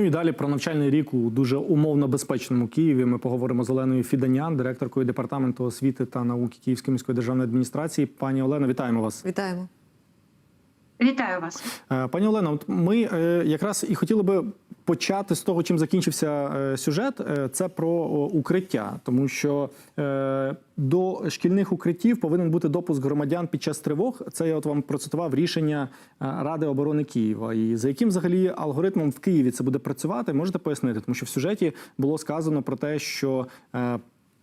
Ну і далі про навчальний рік у дуже умовно безпечному Києві. Ми поговоримо з Оленою Фіданян, директоркою департаменту освіти та науки Київської міської державної адміністрації. Пані Олено, вітаємо вас. Вітаємо. Вітаю вас. Е, Пані Олено, ми е, якраз і хотіли би почати з того, чим закінчився е, сюжет. Це про укриття, тому що до шкільних укриттів повинен бути допуск громадян під час тривог. Це я от вам процитував рішення Ради оборони Києва. І за яким взагалі алгоритмом в Києві це буде працювати, можете пояснити? Тому що в сюжеті було сказано про те, що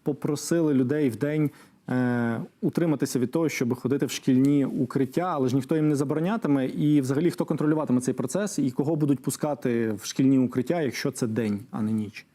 попросили людей в день е, утриматися від того, щоб ходити в шкільні укриття, але ж ніхто їм не заборонятиме. І взагалі хто контролюватиме цей процес і кого будуть пускати в шкільні укриття, якщо це день, а не ніч.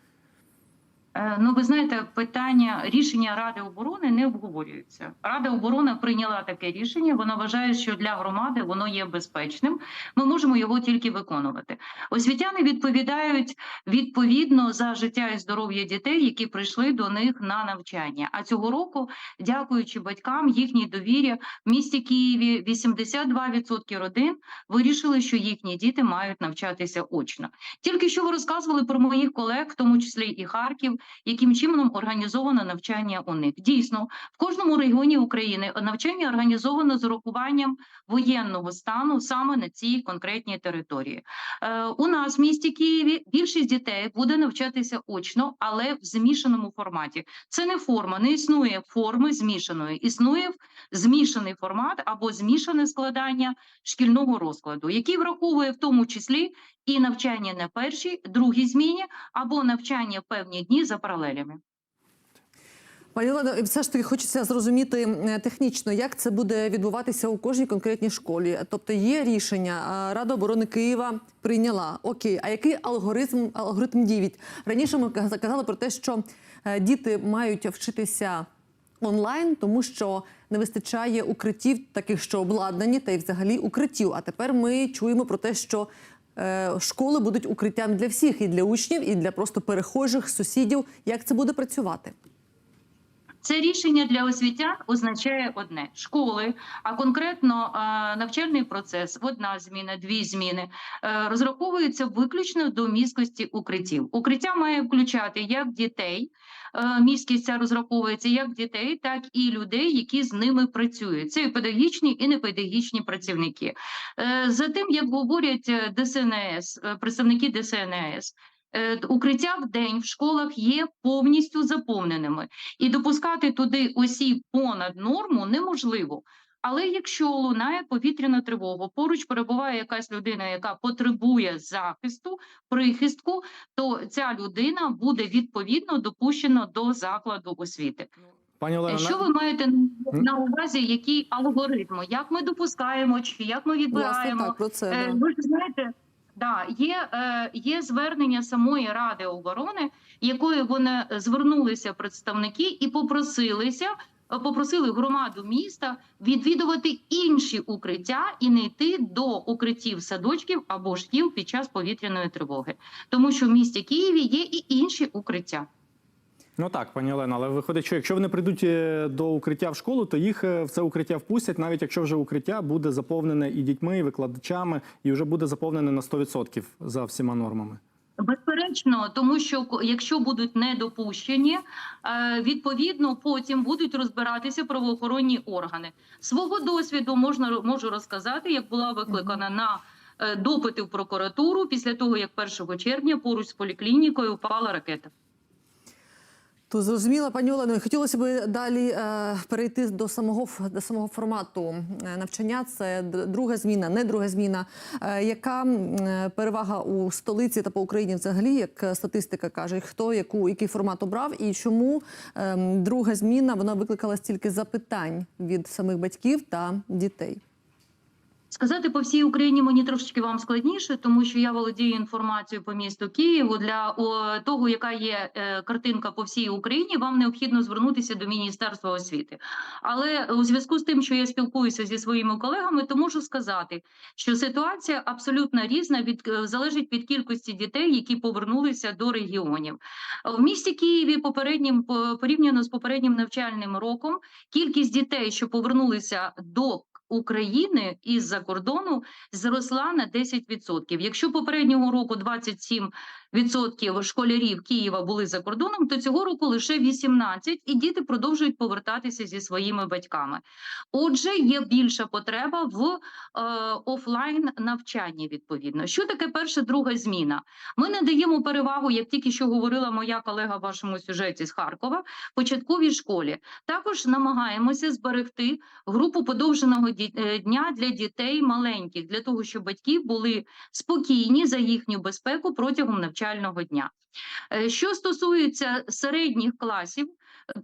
Е, Ну, ви знаєте, питання рішення Ради оборони не обговорюється. Рада оборони прийняла таке рішення. Вона вважає, що для громади воно є безпечним. Ми можемо його тільки виконувати. Освітяни відповідають відповідно за життя і здоров'я дітей, які прийшли до них на навчання. А цього року, дякуючи батькам, їхній довірі в місті Києві 82% родин вирішили, що їхні діти мають навчатися очно. Тільки що ви розказували про моїх колег, в тому числі і Харків, яким чином організовано навчання у них. Дійсно, в кожному регіоні України навчання організовано з урахуванням воєнного стану саме на цій конкретній території. Е, у нас в місті Києві більшість дітей буде навчатися очно, але в змішаному форматі. Це не форма, не існує форми змішаної. Існує змішаний формат або змішане складання шкільного розкладу, який враховує в тому числі і навчання на першій, другій зміні або навчання в певні дні за паралелями. Пані Олено, все ж таки хочеться зрозуміти технічно, як це буде відбуватися у кожній конкретній школі. Тобто є рішення, Рада оборони Києва прийняла. Окей, а який алгоритм алгоритм дій? Раніше ми каз- казали про те, що е, діти мають вчитися онлайн, тому що не вистачає укриттів, таких що обладнані, та й взагалі укриттів. А тепер ми чуємо про те, що школи будуть укриттям для всіх, і для учнів, і для просто перехожих, сусідів. Як це буде працювати? Це рішення для освітян означає одне: школи, а конкретно навчальний процес, одна зміна, дві зміни, е, розраховується виключно до міськості укриттів. Укриття має включати як дітей. е, Міськість ця розраховується як дітей, так і людей, які з ними працюють. Це і педагогічні і непедагогічні працівники. Е, За тим, як говорять ДСНС, представники ДСНС, укриття в день в школах є повністю заповненими і допускати туди осіб понад норму неможливо. Але якщо лунає повітряна тривога, поруч перебуває якась людина, яка потребує захисту, прихистку, то ця людина буде відповідно допущена до закладу освіти. Пані Олено, Що ви маєте на увазі, які алгоритми, як ми допускаємо, чи як ми Власне, відбираємо? так про це. Е, да. Ви ж знаєте, да, є, е, є звернення самої Ради оборони, якою вони звернулися представники і попросилися. е, Попросили громаду міста відвідувати інші укриття і не йти до укриттів садочків або шкіл під час повітряної тривоги, тому що в місті Києві є і інші укриття. Ну так, пані Олено, але виходить, що якщо вони прийдуть е, до укриття в школу, то їх е, в це укриття впустять, навіть якщо вже укриття буде заповнене і дітьми, і викладачами, і вже буде заповнене на 100% за всіма нормами. Безперечно, тому що якщо будуть недопущені, е, відповідно потім будуть розбиратися правоохоронні органи. Свого досвіду можна можу розказати, як була викликана на допити в прокуратуру після того, як 1 червня поруч з поліклінікою впала ракета. То зрозуміла, пані Олено, хотілося б далі е, перейти до самого до самого формату е, навчання. Це друга зміна, не друга зміна. Е, яка е, перевага у столиці та по Україні взагалі, як статистика каже, хто яку який формат обрав, і чому е, друга зміна вона викликала стільки запитань від самих батьків та дітей? Сказати по всій Україні мені трошечки вам складніше, тому що я володію інформацією по місту Києву. Для того, яка є е, картинка по всій Україні, вам необхідно звернутися до Міністерства освіти. Але у зв'язку з тим, що я спілкуюся зі своїми колегами, то можу сказати, що ситуація абсолютно різна від е, залежить від кількості дітей, які повернулися до регіонів. В місті Києві попереднім по- порівняно з попереднім навчальним роком кількість дітей, що повернулися до України із-за кордону зросла на 10%. Якщо попереднього року 27% школярів Києва були за кордоном, то цього року лише 18%, і діти продовжують повертатися зі своїми батьками. Отже, є більша потреба в е, офлайн навчанні. Відповідно, що таке перша друга зміна? Ми надаємо перевагу, як тільки що говорила моя колега в вашому сюжеті з Харкова, початковій школі. Також намагаємося зберегти групу подовженого ді- е, дня для дітей маленьких, для того, щоб батьки були спокійні за їхню безпеку протягом навчального дня. Е, Що стосується середніх класів,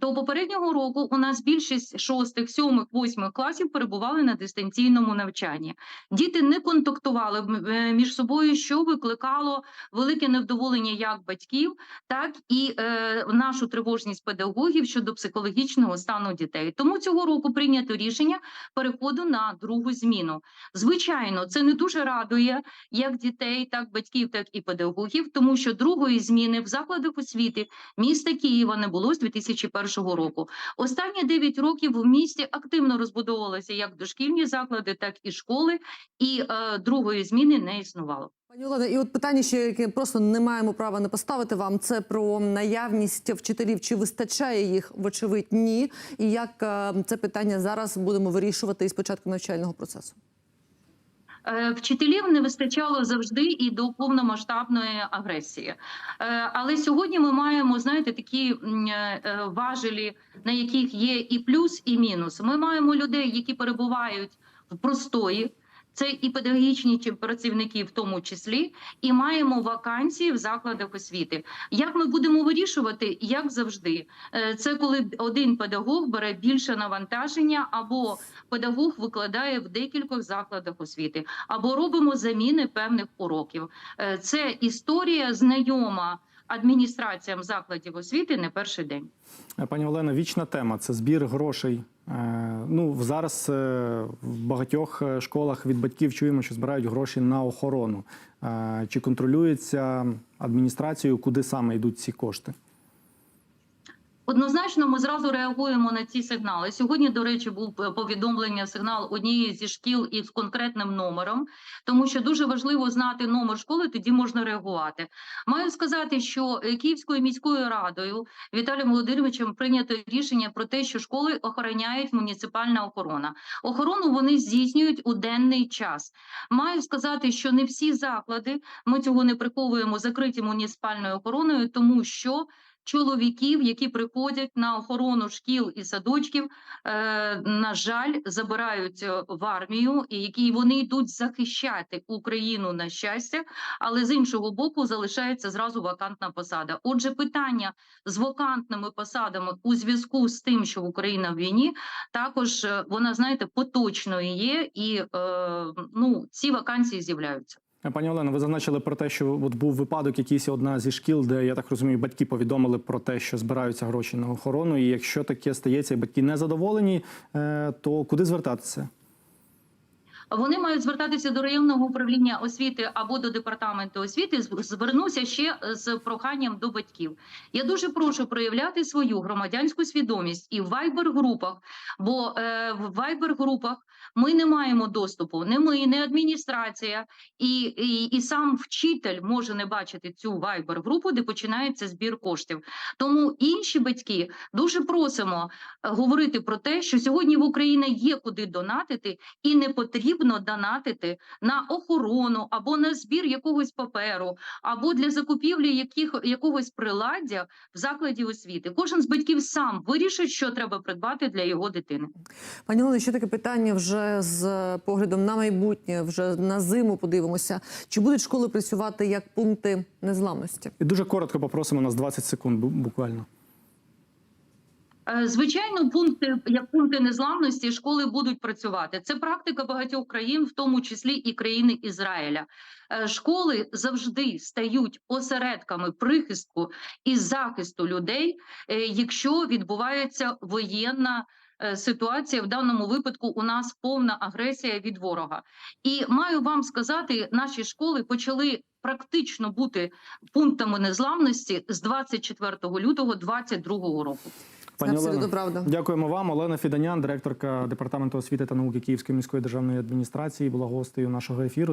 то попереднього року у нас більшість шостих, сьомих, восьмих класів перебували на дистанційному навчанні. Діти не контактували е, між собою, що викликало велике невдоволення як батьків, так і е, нашу тривожність педагогів щодо психологічного стану дітей. Тому цього року прийнято рішення переходу на другу зміну. Звичайно, це не дуже радує як дітей, так батьків, так і педагогів, тому що другої зміни в закладах освіти міста Києва не було з 2001 року. Останні 9 років в місті активно розбудовувалися як дошкільні заклади, так і школи, і е, другої зміни не існувало. Пані Олена, і от питання, ще яке просто не маємо права не поставити вам, це про наявність вчителів. Чи вистачає їх? Вочевидь, ні. І як е, це питання зараз будемо вирішувати із початку навчального процесу? Е, Вчителів не вистачало завжди і до повномасштабної агресії. Е, Але сьогодні ми маємо, знаєте, такі е, важелі, на яких є і плюс, і мінус. Ми маємо людей, які перебувають в простої. Це і педагогічні працівники, в тому числі, і маємо вакансії в закладах освіти. Як ми будемо вирішувати, як завжди, Е, це коли один педагог бере більше навантаження, або педагог викладає в декількох закладах освіти, або робимо заміни певних уроків. Е, Це історія знайома адміністраціям закладів освіти не перший день. Е, Пані Олено, вічна тема це збір грошей. Е, Ну зараз е, в багатьох школах від батьків чуємо, що збирають гроші на охорону. Чи контролюється адміністрацією, куди саме йдуть ці кошти? Однозначно, ми зразу реагуємо на ці сигнали. Сьогодні, до речі, був е, повідомлення сигнал однієї зі шкіл із конкретним номером, тому що дуже важливо знати номер школи, тоді можна реагувати. Маю сказати, що е, Київською міською радою Віталієм Володимировичем прийнято рішення про те, що школи охороняють муніципальна охорона. Охорону вони здійснюють у денний час. Маю сказати, що не всі заклади ми цього не приховуємо закриті муніципальною охороною, тому що чоловіків, які приходять на охорону шкіл і садочків, е, на жаль, забирають е, в армію, і які вони йдуть захищати Україну на щастя, але з іншого боку залишається зразу вакантна посада. Отже, питання з вакантними посадами у зв'язку з тим, що Україна в війні, також е, вона знаєте поточною є, і ну ці вакансії з'являються. Пані Олено, ви зазначили про те, що от був випадок, якийсь одна зі шкіл, де я так розумію, батьки повідомили про те, що збираються гроші на охорону. І якщо таке стається, і батьки не задоволені, е, то куди звертатися? Вони мають звертатися до районного управління освіти або до департаменту освіти. Звернуся ще з проханням до батьків. Я дуже прошу проявляти свою громадянську свідомість і в вайбер-групах, бо е, в вайбер-групах ми не маємо доступу. Не ми, не адміністрація, і, і, і сам вчитель може не бачити цю вайбер-групу, де починається збір коштів. Тому інші батьки дуже просимо е, говорити про те, що сьогодні в Україні є куди донатити, і не потрібно донатити на охорону або на збір якогось паперу, або для закупівлі яких, якогось приладдя в закладі освіти. Кожен з батьків сам вирішить, що треба придбати для його дитини. Пані Олено, ще таке питання вже з поглядом на майбутнє, вже на зиму подивимося. Чи будуть школи працювати як пункти незламності? І дуже коротко попросимо у нас 20 секунд, буквально. Е, Звичайно, пункти як пункти незламності школи будуть працювати. Це практика багатьох країн, в тому числі і країни Ізраїля. Е, Школи завжди стають осередками прихистку і захисту людей, е, якщо відбувається воєнна. Е, Ситуація в даному випадку у нас повна агресія від ворога, і маю вам сказати, наші школи почали практично бути пунктами незламності з 24 лютого 2022 року. Пані Олено, правда. Дякуємо вам. Олена Фіданян, директорка департаменту освіти та науки Київської міської державної адміністрації, була гостею нашого ефіру.